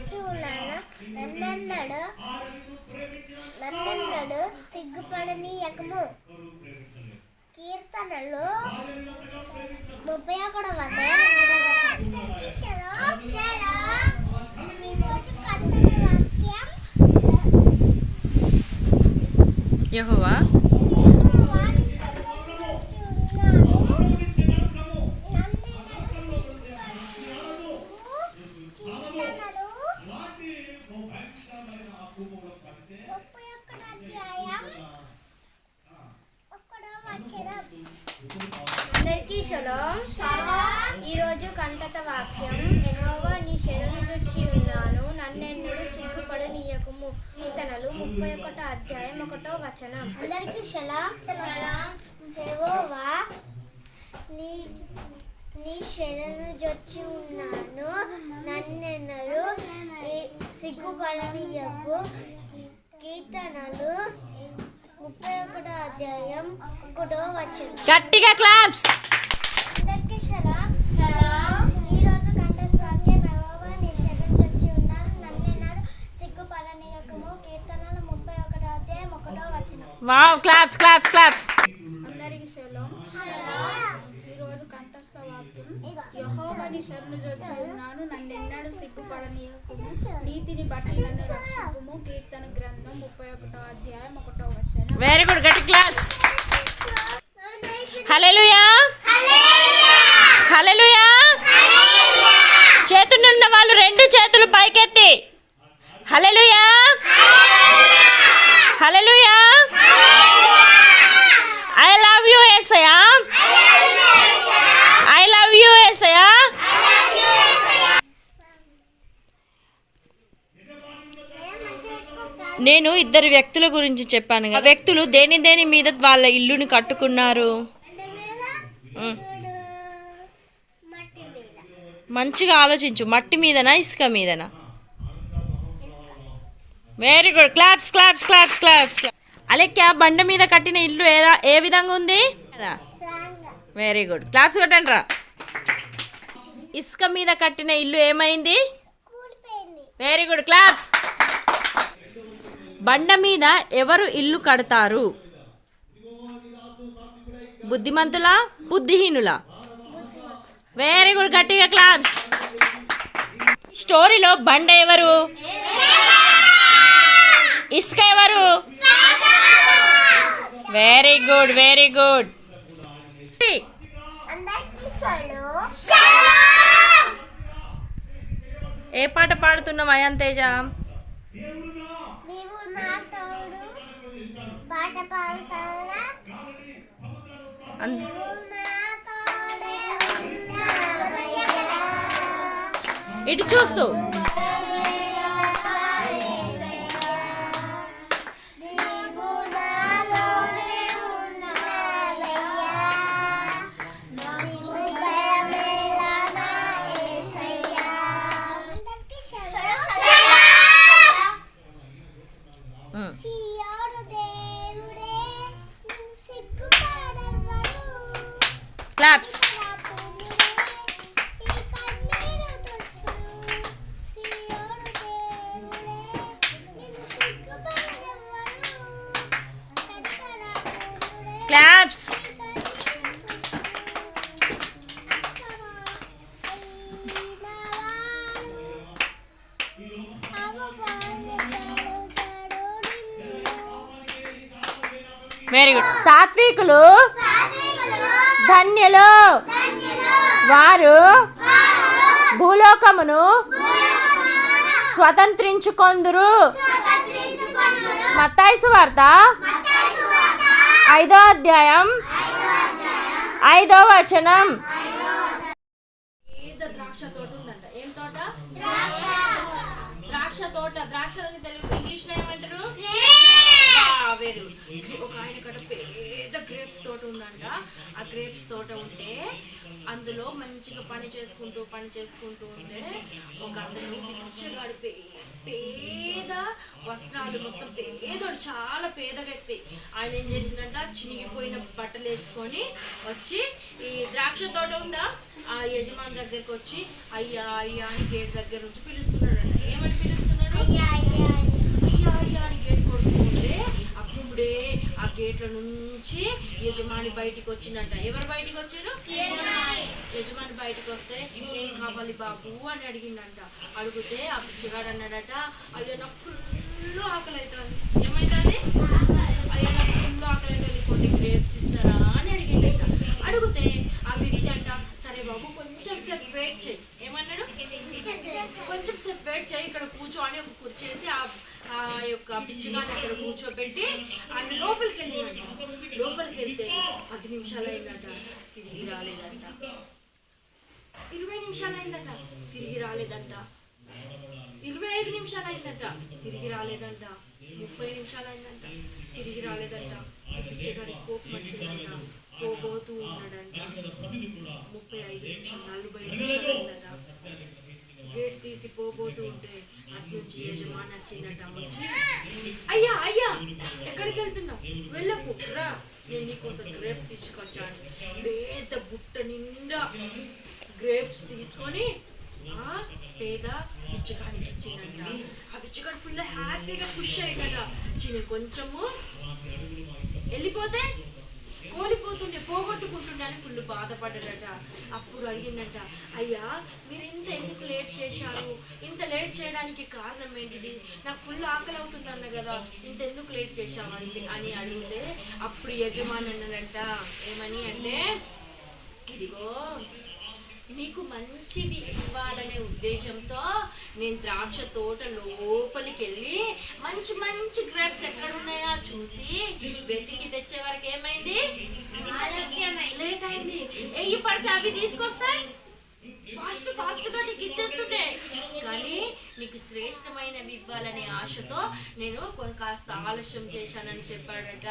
వచ్చి ఉన్నాను. నన్నెన్నడు. నన్నెన్నడు సిగ్గుపడనీయకము కీర్తనలు ముప్పై ఒకటవ అందరికీ యహోవా వాడి చదువు వచ్చి ఉన్నాను. నన్నెన్నడు సిగ్గుపడనీయకము. కీర్తనలు ముప్పై ఒకటో అధ్యాయం ఒకటో వచనం అందరికీ ఈరోజు ఈ రోజు కంటత వాక్యం. యెహోవా నీ శరణు జొచ్చి ఉన్నాను. నన్నెన్నడు సిగ్గుపడనీయకుము. కీర్తనలు ముప్పై ఒకటో అధ్యాయం ఒకటో వచనం. అందరికీ సలాం. సలాం. నీ నీ శరణు జొచ్చి ఉన్నాను. నన్నెన్నడు సిగ్గుపడనీయకు. కీర్తనలు ముప్పై ఒకటో అధ్యాయం ఒకటో వచనం. గట్టిగా క్లాప్స్ అందరికీ సలాం సలాం ఈరోజు కంఠస్వాక్యం యెహోవా నీ శరణు జొచ్చి ఉన్నాను నన్నెన్నరు సిగ్గుపడనీయకము కీర్తనలు ముప్పై ఒకటో అధ్యాయం ఒకటో వచనం వావ్ క్లాప్స్ క్లాప్స్ క్లాప్స్. అందరికీ షలోం ఈ రోజు కంఠస్థ వాక్యం యెహోవాని శరణు జొచ్చి ఉన్నాను నన్నెన్నడు సిగ్గుపడనీయకుము నీతిని బట్టి నన్ను కీర్తన గ్రంథం ముప్పై ఒకటో అధ్యాయం ఒకటో వచనం. వెరీ గుడ్ గట్టి క్లాప్స్. హల్లెలూయా హల్లెలూయా చేతులున్న వాళ్ళు రెండు చేతులు పైకెత్తి. హల్లెలూయా హల్లెలూయా నేను ఇద్దరు వ్యక్తుల గురించి చెప్పాను ఆ వ్యక్తులు దేని దేని మీద వాళ్ళ ఇల్లుని కట్టుకున్నారు? మంచిగా ఆలోచించు. మట్టి మీదనా ఇసుక మీదనా? Very good claps claps claps claps Alekhya బండ మీద కట్టిన ఇల్లు ఏదా ఏ విధంగా ఉంది? వెరీ గుడ్ క్లాప్స్ కొట్టండి రా. ఇసుక మీద కట్టిన ఇల్లు ఏమైంది? వెరీ గుడ్ క్లాప్స్ బండ మీద ఎవరు ఇల్లు కడతారు? బుద్ధిమంతులా? బుద్ధిహీనులా? వెరీ గుడ్ గట్టిగా క్లాప్స్ స్టోరీలో బండ ఎవరు? ఇసుక ఎవరు? వెరీ గుడ్ వెరీ గుడ్ ఏ పాట పాడుతున్నావు అయాన్ తేజ నీవు నా తోడు పాట పాడుతానా అన్- నీవు నా తోడే ఉన్నావయ్యా. ఇటు చూస్తూ. వెరీ గుడ్ సాత్వికులు ధన్యులు వారు భూలోకమును స్వతంత్రించుకొందురు. మత్తాయిసు వార్త ఐదో అధ్యాయం ఐదో వచనం. ద్రాక్ష తోట ఉందంట. ఏం తోట? ద్రాక్ష. తోట. ద్రాక్షలని తెలుగు ఇంగ్లీష్లో ఏమంటారు? వెరీ. ఒక ఆయన కట పెద్ద గ్రేప్స్ తోట ఉందంట. ఆ గ్రేప్స్ తోట ఉంటే అందులో మంచిగా పని చేసుకుంటూ పని చేసుకుంటూ ఉంటే ఒక అతను పిచ్చగాడు పేద వస్త్రాలు మొత్తం పేదోడు చాలా పేద వ్యక్తి. ఆయన ఏం చేసిందంట? చినిగిపోయిన బట్టలు వేసుకొని వచ్చి ఈ ద్రాక్ష తోట ఉందా? ఆ యజమాని దగ్గరికి వచ్చి అయ్యా అయ్యా అని గేట్ దగ్గర నుంచి పిలుస్తున్నాడంట. ఏమని పిలుస్తున్నాడు అయ్యా అయ్యా అని గేట్ కొడుతుంటే అప్పుడే ఆ గేట్ల నుంచి యజమాని బయటికి వచ్చిందంట. ఎవరు బయటికి వచ్చారు? యజమాని. బయటికి వస్తే ఏం కావాలి బాబు? అని అడిగిందంట. అడిగితే ఆ పిచ్చిగాడు అన్నాడట అయ్యో నాకు ఫుల్ ఆకలి అవుతుంది ఏమైతుంది? అయ్యో నాకు ఫుల్ ఆకలి అవుతుంది కొన్ని గ్రేప్స్ ఇస్తారా? అని అడిగిండట అడిగితే ఆ వ్యక్తి అంట సరే బాబు కొంచెం సేపు వెయిట్ చేయి కొంచెం సేపు వెయిట్ చేయి ఇక్కడ కూర్చో అని ఒక కూర్చేసి ఆ ఆ యొక్క పిచ్చిగాని అక్కడ కూర్చోబెట్టి ఆయన లోపలికి వెళ్ళిందంట. లోపలికి వెళ్తే పది నిమిషాలు అయిందట తిరిగి రాలేదంట. ఇరవై నిమిషాలు అయిందట తిరిగి రాలేదంట. ఇరవై ఐదు నిమిషాలు అయిందట తిరిగి రాలేదంట. ముప్పై నిమిషాలు అయిందంట తిరిగి రాలేదంట. పిచ్చిగాని కోపం వచ్చిందంట పోబోతూ ఉన్నాడంట. ముప్పై ఐదు నిమిషాలు నలభై నిమిషాలు అయిందట. గేట్ తీసి పోబోతూ ఉంటే అటు యజమాని వచ్చిందట వచ్చి అయ్యా అయ్యా ఎక్కడికి వెళ్తున్నావు? వెళ్ళకు రా. నేను నీకోసం గ్రేప్స్ తీసుకొచ్చాను. పేద బుట్ట నిండా గ్రేప్స్ తీసుకొని ఆ పేద పిచ్చగానికి ఇచ్చిందంట. ఆ పిచ్చగాడు ఫుల్ హ్యాపీగా ఖుషి అయిందట చిన్న కొంచెము వెళ్ళిపోతే కోల్పోతుండే పోగొట్టుకుంటుండే అని ఫుల్ బాధపడ్డాడట అప్పుడు అడిగిందట అయ్యా మీరు ఇంత ఎందుకు లేట్ చేశారు? ఇంత లేట్ చేయడానికి కారణం ఏంటిది? నాకు ఫుల్ ఆకలి అవుతుంది అన్న కదా ఇంత ఎందుకు లేట్ చేశావు? అని అడిగితే అప్పుడు యజమాని అన్నాడంట ఏమని అంటే ఇదిగో నీకు మంచివి ఇవ్వాలనే ఉద్దేశంతో నేను ద్రాక్ష తోట లోపలికి వెళ్ళి మంచి మంచి గ్రేప్స్ ఎక్కడ ఉన్నాయో చూసి వెతికి తెచ్చే వరకు ఏమైంది? లేట్ అయింది. ఎయ్యి పడితే అవి తీసుకొస్తాయి ఫాస్ట్ ఫాస్ట్గా నీకు ఇచ్చేస్తుండే కానీ నీకు శ్రేష్టమైనవి ఇవ్వాలనే ఆశతో నేను కాస్త ఆలస్యం చేశానని చెప్పాడట.